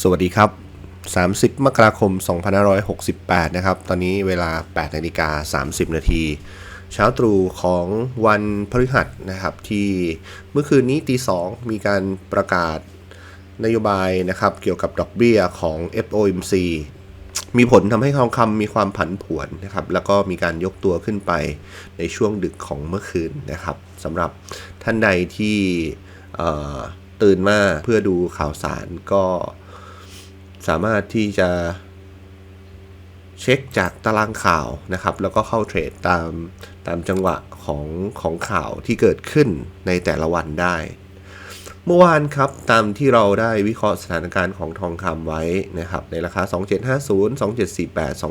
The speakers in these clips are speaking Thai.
สวัสดีครับ 30 มกราคม 2568 นะครับ ตอนนี้เวลา 8นาฬิกา30 นาที เช้าตรู่ของวันพฤหัสนะครับที่เมื่อคืนนี้ตีสองมีการประกาศนโยบายนะครับเกี่ยวกับดอกเบี้ยของ FOMC มีผลทำให้ทองคำมีความผันผวนนะครับ แล้วก็มีการยกตัวขึ้นไปในช่วงดึกของเมื่อคืนนะครับสำหรับท่านใดที่ตื่นมาเพื่อดูข่าวสารก็ สามารถที่จะเช็คจากตารางข่าวนะครับ แล้วก็เข้าเทรดตามตามจังหวะของของข่าวที่เกิดขึ้นในแต่ละวันได้ เมื่อวานครับตามที่เราได้วิเคราะห์สถานการณ์ของทองคำไว้นะครับ ในราคา 2750 2748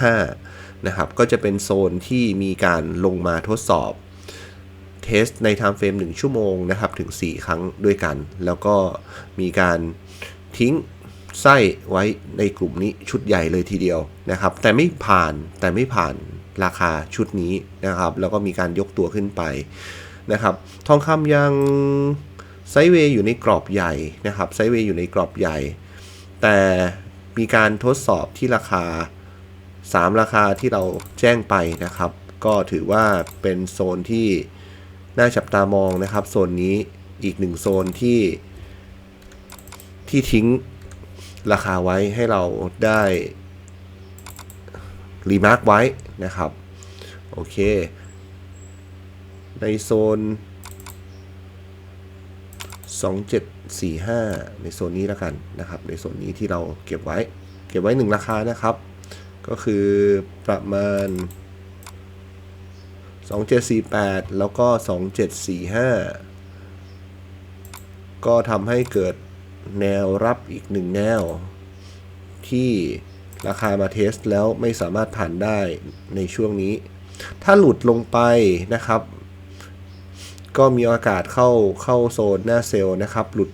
2745 นะครับ ก็จะเป็นโซนที่มีการลงมาทดสอบเทสใน time frame 1ชั่วโมงนะครับ ถึง 4 ครั้งด้วยกัน แล้วก็มีการ ทิ้งไส้ไว้ในกลุ่มนี้ชุดใหญ่เลยทีเดียวนะครับ แต่ไม่ผ่านแต่ไม่ผ่านราคาชุดนี้นะครับ แล้วก็มีการยกตัวขึ้นไปนะครับ ทองคำยังไซเวย์อยู่ในกรอบใหญ่นะครับไซเวย์อยู่ในกรอบใหญ่ แต่มีการทดสอบที่ราคา 3 ราคาที่เราแจ้งไปนะครับ ก็ถือว่าเป็นโซนที่น่าจับตามองนะครับ โซนนี้อีกหนึ่งโซนที่ ที่ทิ้งราคาไว้ให้เราได้รีมาร์กไว้นะครับ โอเค ในโซน 2745 ในโซนนี้แล้วกันนะครับ ในโซนนี้ที่เราเก็บไว้ เก็บไว้หนึ่งราคานะครับ ก็คือประมาณ 2748 แล้วก็ 2745 ก็ทำให้เกิด แนวรับอีกหนึ่งแนว ที่ราคามาเทสแล้วไม่สามารถผ่านได้ในช่วงนี้ ถ้าหลุดลงไปนะครับ ก็มีโอกาสเข้าเข้าโซนหน้าเซลล์นะครับ หลุด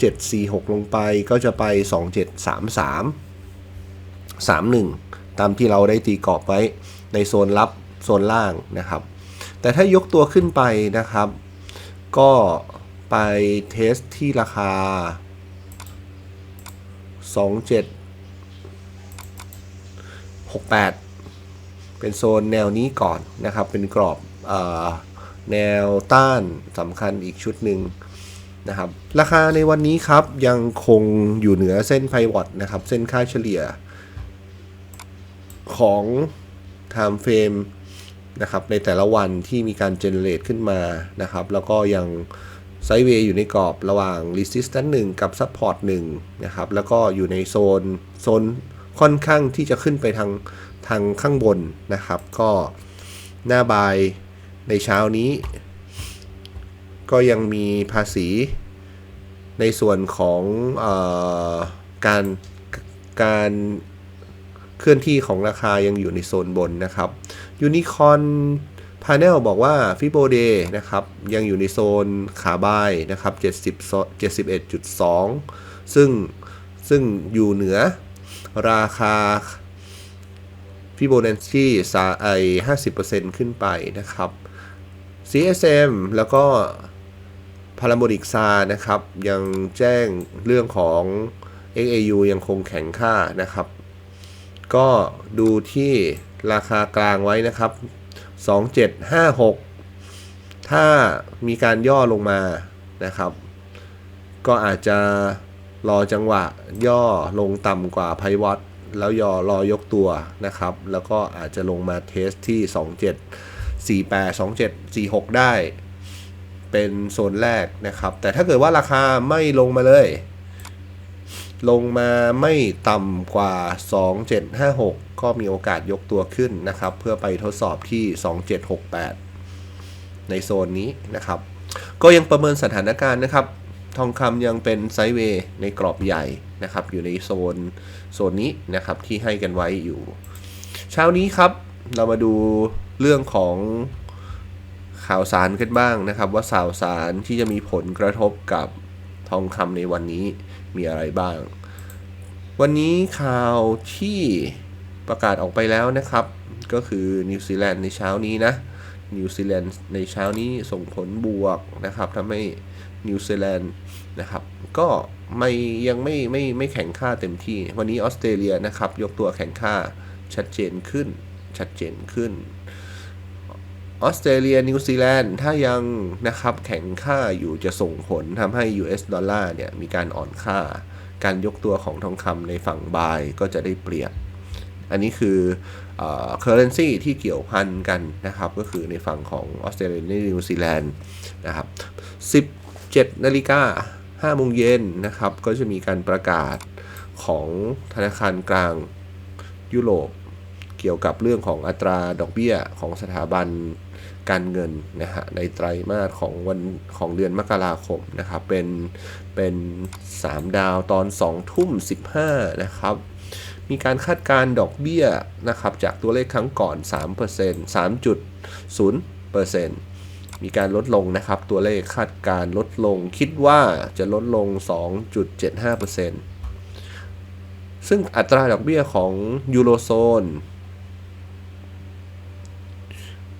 2746 ลงไปก็จะไป 2733 31 ตามที่เราได้ตีกรอบไว้ในโซนรับโซนล่างนะครับ แต่ถ้ายกตัวขึ้นไปนะครับ ก็ไปเทสที่ราคา 2768เป็นโซนแนวนี้ก่อนนะครับ เป็นกรอบออแนวต้านสำคัญอีกชุดหนึ่งนะครับ ราคาในวันนี้ครับยังคงอยู่เหนือเส้นไพวอตนะครับ เส้นค่าเฉลี่ยของ time frame นะครับในแต่ละวันที่มีการเจเนเรตขึ้นมานะครับ แล้วก็ยัง ไซเวย์อยู่ในกรอบระหว่าง resistance 1 กับ support 1นะครับ แล้วก็อยู่ในโซนโซนค่อนข้างที่จะขึ้นไปทางทางข้างบนนะครับ ก็หน้าบายในเช้านี้ ก็ยังมีภาษีในส่วนของออการการเคลื่อนที่ของราคายังอยู่ในโซนบนนะครับยูนิคอน พา n เนลบอกว่าฟิโบเดนะครับยังอยู่ในโซนขาบายนะครับ70 71.2 ซึ่งซึ่งอยู่เหนือราคาฟิโบนัชชีสาไอ50%ขึ้นไปนะครับ CSM แล้วก็พาราโมดิกซานะครับ ยังแจ้งเรื่องของ XAU ยังคงแข็งค่านะครับ ก็ดูที่ราคากลางไว้นะครับ 2756 ถ้ามีการย่อลงมานะครับ ก็อาจจะรอจังหวะย่อลงต่ำกว่าไพวอตแล้วย่อรอยกตัวนะครับ แล้วก็อาจจะลงมาเทสที่ 2748 2746 ได้ เป็นโซนแรกนะครับ แต่ถ้าเกิดว่าราคาไม่ลงมาเลย ลงมาไม่ต่ำกว่า 2756 ก็มีโอกาสยกตัวขึ้นนะครับ เพื่อไปทดสอบที่ 2768 ในโซนนี้นะครับ ก็ยังประเมินสถานการณ์นะครับ ทองคำยังเป็นไซด์เวย์ในกรอบใหญ่นะครับ อยู่ในโซนโซนนี้นะครับที่ให้กันไว้อยู่ เช้านี้ครับเรามาดูเรื่องของข่าวสารกันบ้างนะครับ ว่าข่าวสารที่จะมีผลกระทบกับทองคำในวันนี้ มีอะไรบ้าง วันนี้ข่าวที่ประกาศออกไปแล้วนะครับ ก็คือนิวซีแลนด์ในเช้านี้นะนิวซีแลนด์ในเช้านี้ส่งผลบวกนะครับทำให้นิวซีแลนด์นะครับ ก็ไม่ยังไม่ไม่ไม่แข็งค่าเต็มที่ วันนี้ออสเตรเลียนะครับ ยกตัวแข็งค่าชัดเจนขึ้นชัดเจนขึ้น ออสเตรเลียนิวซีแลนด์ถ้ายังนะครับแข็งค่าอยู่จะส่งผลทำให้ US ดอลลาร์เนี่ยมีการอ่อนค่า การยกตัวของทองคำในฝั่งบายก็จะได้เปรียบ อันนี้คือเอ่อ currency ที่เกี่ยวพันกันนะครับ ก็คือในฝั่งของออสเตรเลียนิวซีแลนด์นะครับ 17นาฬิกา5โมงเย็นนะครับ ก็จะมีการประกาศของธนาคารกลางยุโรปเกี่ยวกับเรื่องของอัตราดอกเบี้ยของสถาบัน การเงินนะฮะในไตรมาสของวันของเดือนมกราคมนะครับเป็นเป็น 3 ดาวตอน 2 ทุ่ม 15 นะครับ มีการคาดการณ์ดอกเบี้ยนะครับจากตัวเลขครั้งก่อน 3% 3.0%มีการลดลงนะครับ ตัวเลขคาดการณ์ลดลงคิดว่าจะลดลง 2.75%ซึ่งอัตราดอกเบี้ยของยูโรโซน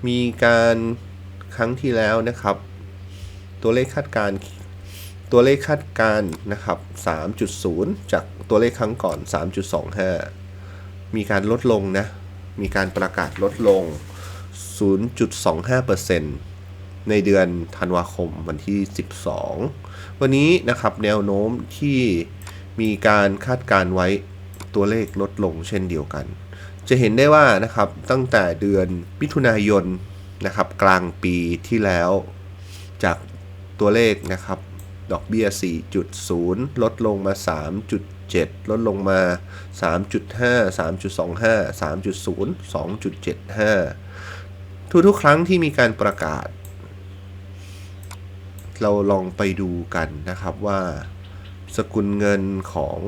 มีการครั้งที่แล้วนะครับ ตัวเลขคาดการ์ตัวเลขคาดการ์นะครับ 3.0 จากตัวเลขครั้งก่อน 3.25 มีการลดลงนะ มีการประกาศลดลง 0.25%ในเดือนธันวาคมวันที่ 12 วันนี้นะครับแนวโน้มที่มีการคาดการไว้ตัวเลขลดลงเช่นเดียวกัน จะเห็นได้ว่านะครับตั้งแต่เดือนมิถุนายนนะครับกลางปีที่แล้ว จากตัวเลขนะครับดอกเบี้ย 4.0 ลดลงมา 3.7 ลดลงมา 3.5 3.25 3.0 2.75 ทุกๆ ครั้งที่มีการประกาศ เราลองไปดูกันนะครับว่า สกุลเงินของ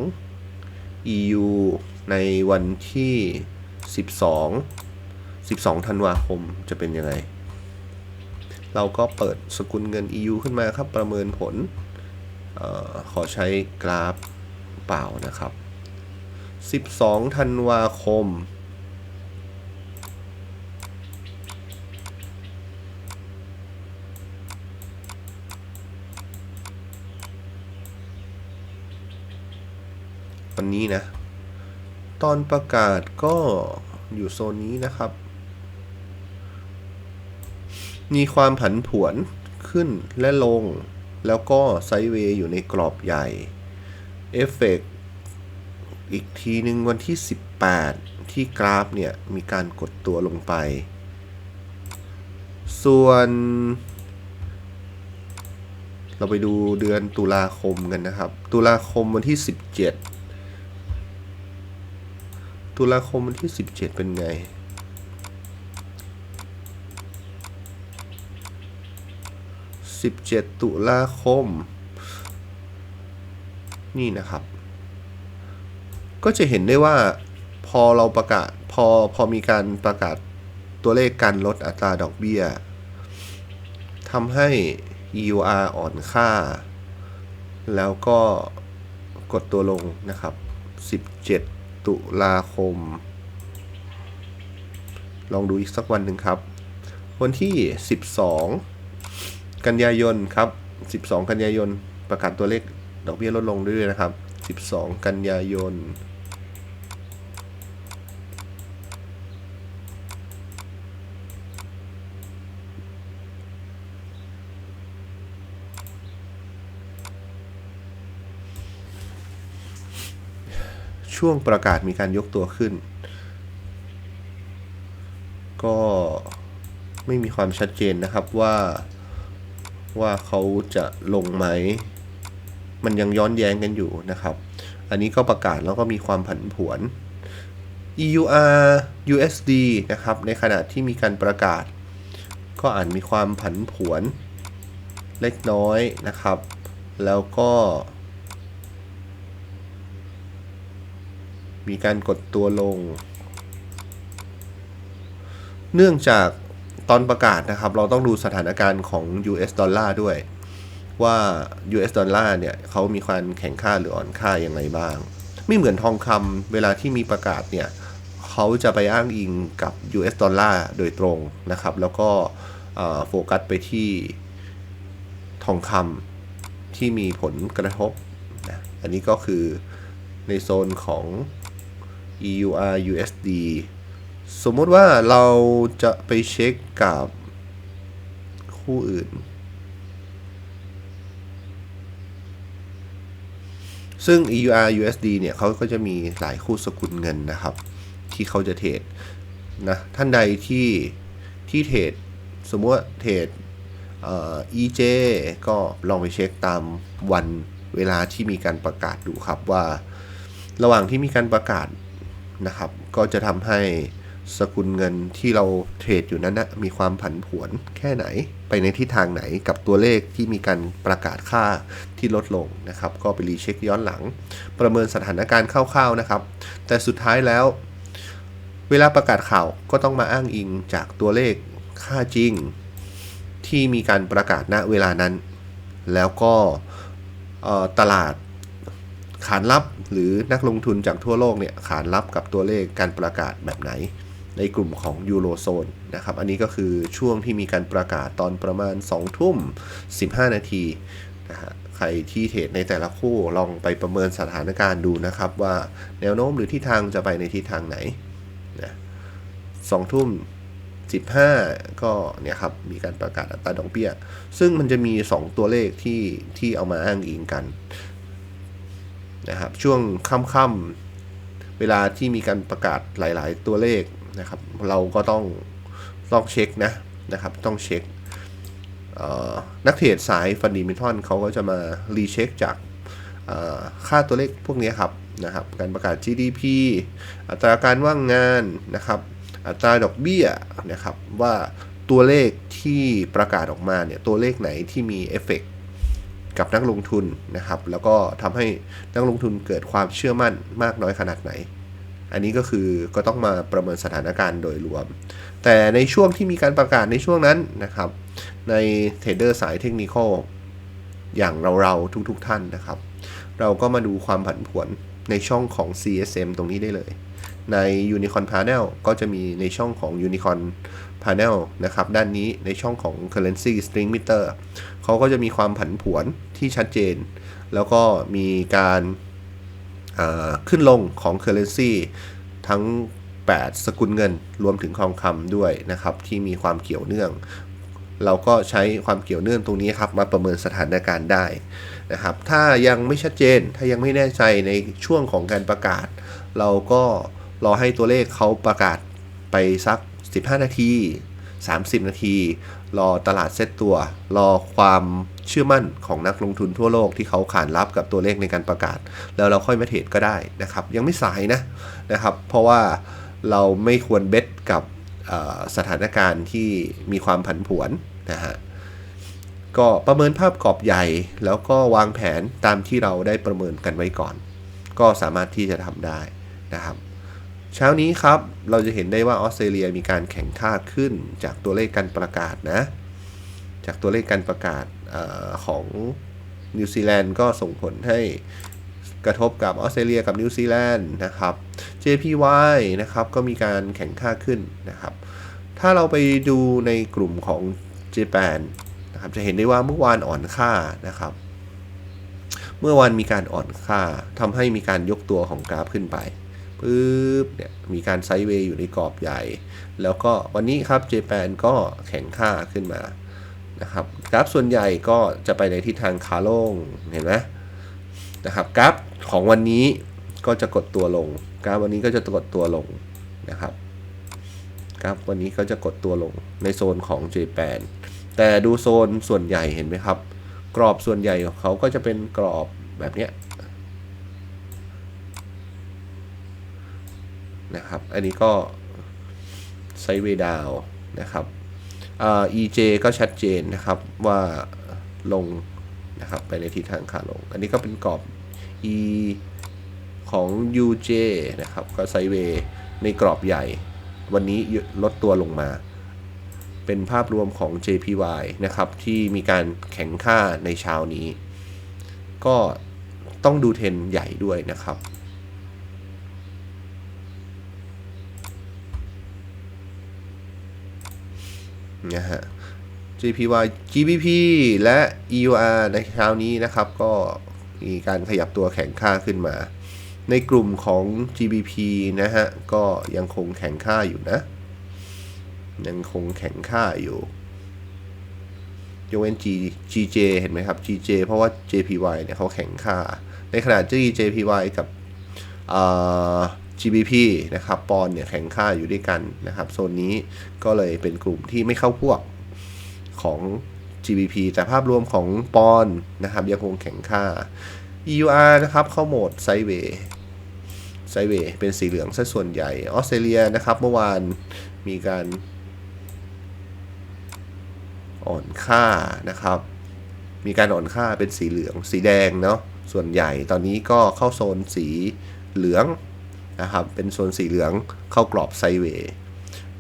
EU ในวันที่ 12 12ธันวาคมจะเป็นยังไง เราก็เปิดสกุลเงิน EU ขึ้นมาครับ ประเมินผลเออขอใช้กราฟเปล่านะครับ 12ธันวาคม วันนี้นะ ตอนประกาศก็อยู่โซนนี้นะครับ มีความผันผวนขึ้นและลง แล้วก็ไซเวย์อยู่ในกรอบใหญ่ เอฟเฟกอีกทีหนึ่งวันที่ 18 ที่กราฟเนี่ย มีการกดตัวลงไป ส่วน เราไปดูเดือนตุลาคมกันนะครับ ตุลาคมวันที่ 17 ตุลาคมวันที่ 17 เป็นไง 17 ตุลาคม นี่นะครับ ก็จะเห็นได้ว่าพอเราประกาศพอพอมีการประกาศตัวเลขการลดอัตราดอกเบี้ยทำให้ EUR อ่อนค่า แล้วก็กดตัวลงนะครับ 17 ตุลาคม ลองดูอีกสักวันหนึ่งครับ วันที่ 12 กันยายนครับ 12 กันยายนประกาศตัวเลขดอกเบี้ยลดลงด้วยนะครับ 12 กันยายน ช่วงประกาศมีการยกตัวขึ้น ก็ไม่มีความชัดเจนนะครับว่าว่าเขาจะลงไหม มันยังย้อนแย้งกันอยู่นะครับ อันนี้ก็ประกาศแล้วก็มีความผันผวน EUR USD นะครับ ในขณะที่มีการประกาศ ก็อาจมีความผันผวนเล็กน้อยนะครับ แล้วก็ มีการกดตัวลง เนื่องจากตอนประกาศนะครับ เราต้องดูสถานการณ์ของ US ดอลลาร์ด้วย ว่า US ดอลลาร์เนี่ยเขามีความแข็งค่าหรืออ่อนค่าอย่างไรบ้าง ไม่เหมือนทองคำเวลาที่มีประกาศเนี่ยเขาจะไปอ้างอิงกับ US ดอลลาร์โดยตรงนะครับ แล้วก็โฟกัสไปที่ทองคำที่มีผลกระทบนะอันนี้ก็คือในโซนของ EUR USD สมมุติว่าเราจะไปเช็คกับคู่อื่น ซึ่ง EUR USD เนี่ยเขาก็จะมีหลายคู่สกุลเงินนะครับ ที่เขาจะเทรดนะท่านใดที่ที่เทรดสมมติว่าเทรดเอ่อ EJ ก็ลองไปเช็คตามวันเวลาที่มีการประกาศดูครับว่า ระหว่างที่มีการประกาศ นะครับ ก็จะทำให้สกุลเงินที่เราเทรดอยู่นั้นนะมีความผันผวนแค่ไหน ไปในทิศทางไหนกับตัวเลขที่มีการประกาศค่าที่ลดลงนะครับ ก็ไปรีเช็คย้อนหลัง ประเมินสถานการณ์คร่าวๆนะครับ แต่สุดท้ายแล้ว เวลาประกาศข่าวก็ต้องมาอ้างอิงจากตัวเลขค่าจริง ที่มีการประกาศณเวลานั้น แล้วก็ตลาด ขานรับหรือนักลงทุนจากทั่วโลกเนี่ยขานรับกับตัวเลขการประกาศแบบไหน ในกลุ่มของยูโรโซนนะครับ อันนี้ก็คือช่วงที่มีการประกาศตอนประมาณ 2 ทุ่ม 15 นาทีนะฮะใครที่เทรดในแต่ละคู่ลองไปประเมินสถานการณ์ดูนะครับ ว่าแนวโน้มหรือทิศทางจะไปในทิศทางไหนนะสองทุ่ม15 ก็เนี่ยครับมีการประกาศอัตราดอกเบี้ย ซึ่งมันจะมี 2 ตัวเลขที่ที่เอามาอ้างอิงกัน นะครับช่วงค่ำๆเวลาที่มีการประกาศหลาย ๆ ตัวเลขนะครับ เราก็ต้องต้องเช็คนะนะครับต้องเช็คนักเทรดสายฟันดีมิทอนเขาก็จะมารีเช็คจากค่าตัวเลขพวกนี้ครับนะครับ การประกาศ GDP อัตราการว่างงานนะครับ อัตราดอกเบี้ยนะครับว่าตัวเลขที่ประกาศออกมาเนี่ยตัวเลขไหนที่มีเอฟเฟกต์ กับนักลงทุนนะครับ แล้วก็ทำให้นักลงทุนเกิดความเชื่อมั่นมากน้อยขนาดไหน อันนี้ก็คือก็ต้องมาประเมินสถานการณ์โดยรวม แต่ในช่วงที่มีการประกาศในช่วงนั้นนะครับ ในเทรดเดอร์สายเทคนิคอย่างเราๆทุกๆท่านนะครับ เราก็มาดูความผันผวนในช่องของ CSM ตรงนี้ได้เลย ใน Unicorn Panel ก็จะมีในช่องของ Unicorn Panel นะครับ ด้านนี้ในช่องของ Currency String Meter เขาก็จะมีความผันผวนที่ชัดเจน แล้วก็มีการขึ้นลงของ Currency ทั้ง 8 สกุลเงิน รวมถึงทองคำด้วยนะครับ ที่มีความเกี่ยวเนื่อง เราก็ใช้ความเกี่ยวเนื่องตรงนี้ครับ มาประเมินสถานการณ์ได้นะครับ ถ้ายังไม่ชัดเจน ถ้ายังไม่แน่ใจในช่วงของการประกาศ เราก็รอให้ตัวเลขเขาประกาศไปสัก 15 นาที 30 นาที รอตลาดเซตตัว รอความเชื่อมั่นของนักลงทุนทั่วโลกที่เขาขานรับกับตัวเลขในการประกาศ แล้วเราค่อยมาเทรดก็ได้นะครับ ยังไม่สายนะนะครับ เพราะว่าเราไม่ควรเบ็ดกับสถานการณ์ที่มีความผันผวนนะฮะก็ประเมินภาพกรอบใหญ่ แล้วก็วางแผนตามที่เราได้ประเมินกันไว้ก่อน ก็สามารถที่จะทำได้นะครับ เช้านี้ครับ เราจะเห็นได้ว่าออสเตรเลียมีการแข่งค่าขึ้นจากตัวเลขการประกาศนะ จากตัวเลขการประกาศออของนิวซีแลนด์ก็ส่งผลให้กระทบกับออสเตรเลียกับนิวซีแลนด์นะครับ JPY นะครับก็มีการแข่งค่าขึ้นนะครับ ถ้าเราไปดูในกลุ่มของ Japan นะครับจะเห็นได้ว่าเมื่อวานอ่อนค่านะครับ เมื่อวานมีการอ่อนค่าทำให้มีการยกตัวของกราฟขึ้นไป ปึ๊บเนี่ยมีการไซด์เวย์อยู่ในกรอบใหญ่ แล้วก็วันนี้ครับ Japan ก็แข็งค่าขึ้นมานะครับกราฟส่วนใหญ่ก็จะไปในทิศทางขาลงเห็นไหมนะครับกราฟของวันนี้ก็จะกดตัวลง กราฟวันนี้ก็จะกดตัวลงนะครับกราฟวันนี้ก็จะกดตัวลงในโซนของ Japan แต่ดูโซนส่วนใหญ่เห็นไหมครับ กรอบส่วนใหญ่ของเขาก็จะเป็นกรอบแบบเนี้ย นะครับ อันนี้ก็ไซเวดาวนะครับอ่า EJ ก็ชัดเจนนะครับว่าลงนะครับไปในทิศทางขาลง อันนี้ก็เป็นกรอบ E ของ UJ นะครับก็ไซเวในกรอบใหญ่ วันนี้ลดตัวลงมา เป็นภาพรวมของ JPY นะครับ ที่มีการแข่งค่าในเช้านี้ ก็ต้องดูเทรนใหญ่ด้วยนะครับ นะฮะ JPY GBP และ EUR ในเช้านี้นะครับ ก็มีการขยับตัวแข็งค่าขึ้นมา ในกลุ่มของ GBP นะฮะ ก็ยังคงแข็งค่าอยู่นะ ยังคงแข็งค่าอยู่ยกเว้น G GJ เห็นไหมครับ GJ เพราะว่า JPY เนี่ยเขาแข็งค่า ในขณะที่ JPY กับอ่า GBP นะครับปอนเนี่ยแข็งค่าอยู่ด้วยกันนะครับโซนนี้ก็เลยเป็นกลุ่มที่ไม่เข้าพวกของ GBP แต่ภาพรวมของปอนนะครับยังคงแข็งค่า EUR นะครับเข้าโหมดไซเวย์ไซเวย์เป็นสีเหลืองซะส่วนใหญ่ออสเตรเลียนะครับเมื่อวานมีการอ่อนค่านะครับ มีการอ่อนค่าเป็นสีเหลือง สีแดงเนาะส่วนใหญ่ตอนนี้ก็เข้าโซนสีเหลือง นะครับเป็นโซนสีเหลืองเข้ากรอบไซเวย์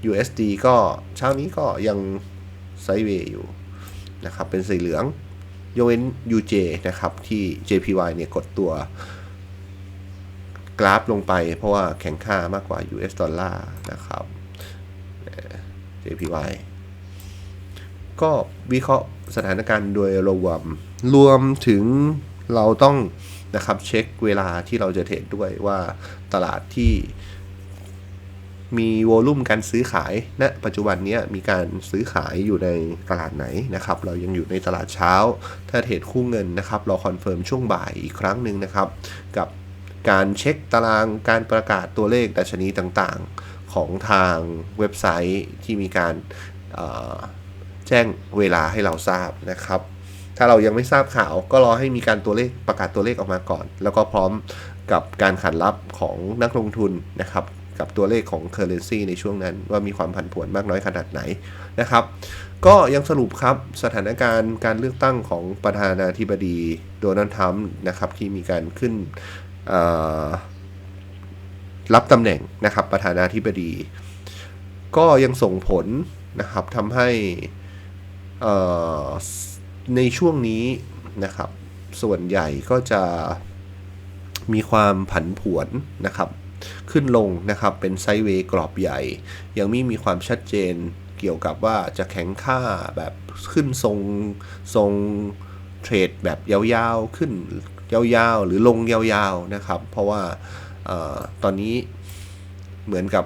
USD ก็เช้านี้ก็ยังไซเวย์อยู่นะครับเป็นสีเหลืองยกเว้น UJ นะครับที่ JPY เนี่ยกดตัวกราฟลงไปเพราะว่าแข็งค่ามากกว่า US ดอลลาร์นะครับ JPY ก็วิเคราะห์สถานการณ์โดยรวม รวมถึงเราต้อง นะครับ เช็คเวลาที่เราจะเทรดด้วยว่าตลาดที่มีวอลุ่มการซื้อขายณนะปัจจุบันนี้มีการซื้อขายอยู่ในตลาดไหนนะครับ เรายังอยู่ในตลาดเช้า ถ้าเทรดคู่เงินนะครับ เราคอนเฟิร์มช่วงบ่ายอีกครั้งหนึ่งนะครับ กับการเช็คตารางการประกาศตัวเลขดัชนีต่างๆ ของทางเว็บไซต์ที่มีการแจ้งเวลาให้เราทราบนะครับ ถ้าเรายังไม่ทราบข่าวก็รอให้มีการตัวเลขประกาศตัวเลขออกมาก่อน แล้วก็พร้อมกับการขันรับของนักลงทุนนะครับกับตัวเลขของ Currency ในช่วงนั้นว่ามีความผันผวนมากน้อยขนาดไหนนะครับ ก็ยังสรุปครับสถานการณ์การเลือกตั้งของประธานาธิบดีโดนัลด์ทรัมป์นะครับที่มีการขึ้นรับตำแหน่งนะครับประธานาธิบดี ก็ยังส่งผลนะครับทำให้อ่อ ในช่วงนี้นะครับ ส่วนใหญ่ก็จะมีความผันผวนนะครับ ขึ้นลงนะครับเป็นไซด์เวย์กรอบใหญ่ ยังไม่มีความชัดเจนเกี่ยวกับว่าจะแข็งค่าแบบขึ้นทรงทรงเทรดแบบยาวๆขึ้นยาวๆ หรือลงยาวๆนะครับ เพราะว่าอตอนนี้เหมือนกับ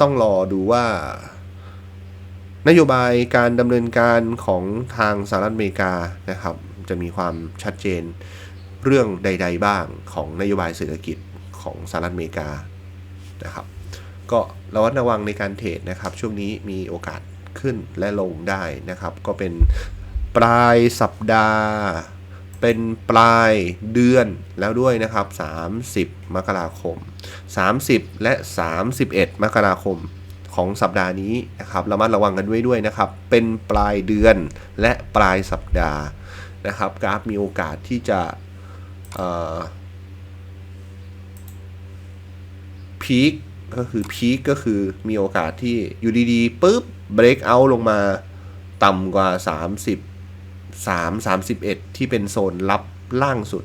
ต้องรอดูว่า นโยบายการดำเนินการของทางสหรัฐอเมริกานะครับ จะมีความชัดเจนเรื่องใด ๆ บ้างของนโยบายเศรษฐกิจของสหรัฐอเมริกานะครับก็ระวัดระวังในการเทรดนะครับ ช่วงนี้มีโอกาสขึ้นและลงได้นะครับ ก็เป็นปลายสัปดาห์ เป็นปลายเดือนแล้วด้วยนะครับ 30 มกราคม 30 และ 31 มกราคม ของสัปดาห์นี้นะครับระมัดระวังกันไว้ด้วยนะครับ เป็นปลายเดือนและปลายสัปดาห์นะครับ กราฟมีโอกาสที่จะพีคก็คือพีคก็คือมีโอกาสที่อยู่ดีๆปุ๊บเบรกเอาลงมาต่ำกว่า 30 3 31 ที่เป็นโซนรับล่างสุด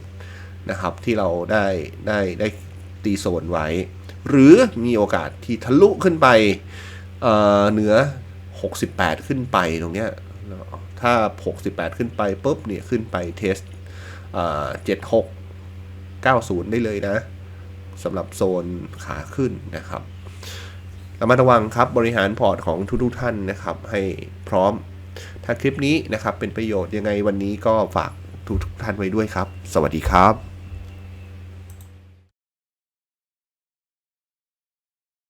นะครับ ที่เราได้ได้ได้ ตีโซนไว้ หรือมีโอกาสที่ทะลุขึ้นไปเเหนือ 68 ขึ้นไปตรงเนี้ยถ้า 68 ขึ้นไปปุ๊บเนี่ยขึ้นไปเทสเ76 90ได้เลยนะสำหรับโซนขาขึ้นนะครับระมัดระวังครับบริหารพอร์ตของทุกๆท่านนะครับ ให้พร้อม ถ้าคลิปนี้นะครับเป็นประโยชน์ยังไงวันนี้ก็ฝากทุกๆท่านไว้ด้วยครับ สวัสดีครับ